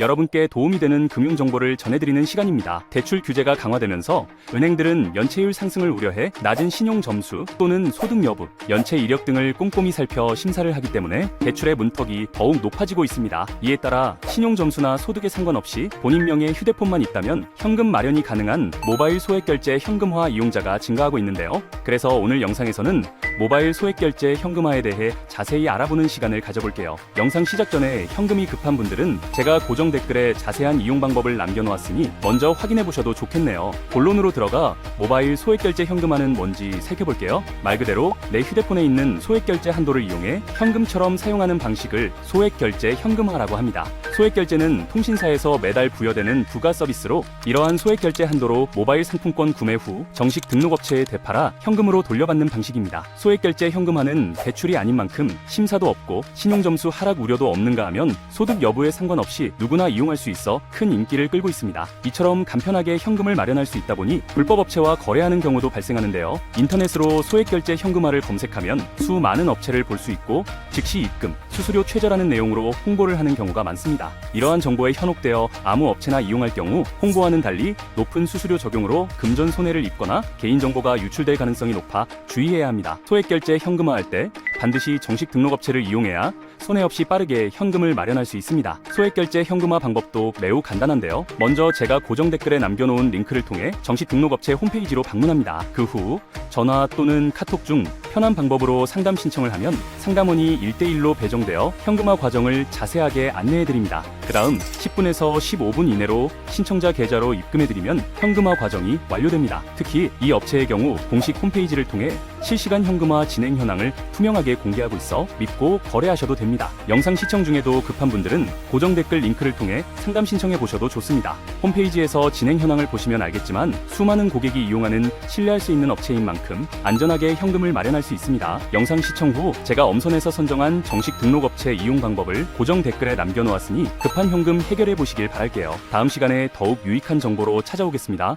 여러분께 도움이 되는 금융 정보를 전해드리는 시간입니다. 대출 규제가 강화되면서 은행들은 연체율 상승을 우려해 낮은 신용 점수 또는 소득 여부, 연체 이력 등을 꼼꼼히 살펴 심사를 하기 때문에 대출의 문턱이 더욱 높아지고 있습니다. 이에 따라 신용 점수나 소득에 상관없이 본인 명의 휴대폰만 있다면 현금 마련이 가능한 모바일 소액 결제 현금화 이용자가 증가하고 있는데요. 그래서 오늘 영상에서는 모바일 소액 결제 현금화에 대해 자세히 알아보는 시간을 가져볼게요. 영상 시작 전에 현금이 급한 분들은 제가 고정 댓글에 자세한 이용 방법을 남겨놓았으니 먼저 확인해 보셔도 좋겠네요. 본론으로 들어가 모바일 소액 결제 현금화는 뭔지 살펴볼게요. 말 그대로 내 휴대폰에 있는 소액 결제 한도를 이용해 현금처럼 사용하는 방식을 소액 결제 현금화라고 합니다. 소액 결제는 통신사에서 매달 부여되는 부가 서비스로 이러한 소액 결제 한도로 모바일 상품권 구매 후 정식 등록업체에 되팔아 현금으로 돌려받는 방식입니다. 소액 결제 현금화는 대출이 아닌 만큼 심사도 없고 신용 점수 하락 우려도 없는가 하면 소득 여부에 상관없이 누구나 이용할 수 있어 큰 인기를 끌고 있습니다. 이처럼 간편하게 현금을 마련할 수 있다 보니 불법 업체와 거래하는 경우도 발생하는데요. 인터넷으로 소액 결제 현금화를 검색하면 수많은 업체를 볼 수 있고 즉시 입금, 수수료 최저라는 내용으로 홍보를 하는 경우가 많습니다. 이러한 정보에 현혹되어 아무 업체나 이용할 경우 홍보와는 달리 높은 수수료 적용으로 금전 손해를 입거나 개인정보가 유출될 가능성이 높아 주의해야 합니다. 소액 결제 현금화할 때 반드시 정식 등록업체를 이용해야 손해 없이 빠르게 현금을 마련할 수 있습니다. 소액 결제 현금화 방법도 매우 간단한데요. 먼저 제가 고정 댓글에 남겨놓은 링크를 통해 정식 등록업체 홈페이지로 방문합니다. 그 후 전화 또는 카톡 중 편한 방법으로 상담 신청을 하면 상담원이 1대1로 배정되어 현금화 과정을 자세하게 안내해드립니다. 그 다음 10분에서 15분 이내로 신청자 계좌로 입금해드리면 현금화 과정이 완료됩니다. 특히 이 업체의 경우 공식 홈페이지를 통해 실시간 현금화 진행 현황을 투명하게 공개하고 있어 믿고 거래하셔도 됩니다. 영상 시청 중에도 급한 분들은 고정 댓글 링크를 통해 상담 신청해 보셔도 좋습니다. 홈페이지에서 진행 현황을 보시면 알겠지만 수많은 고객이 이용하는 신뢰할 수 있는 업체인 만큼 안전하게 현금을 마련할 수 있습니다. 영상 시청 후 제가 엄선해서 선정한 정식 등록업체 이용 방법을 고정 댓글에 남겨놓았으니 급한 현금 해결해 보시길 바랄게요. 다음 시간에 더욱 유익한 정보로 찾아오겠습니다.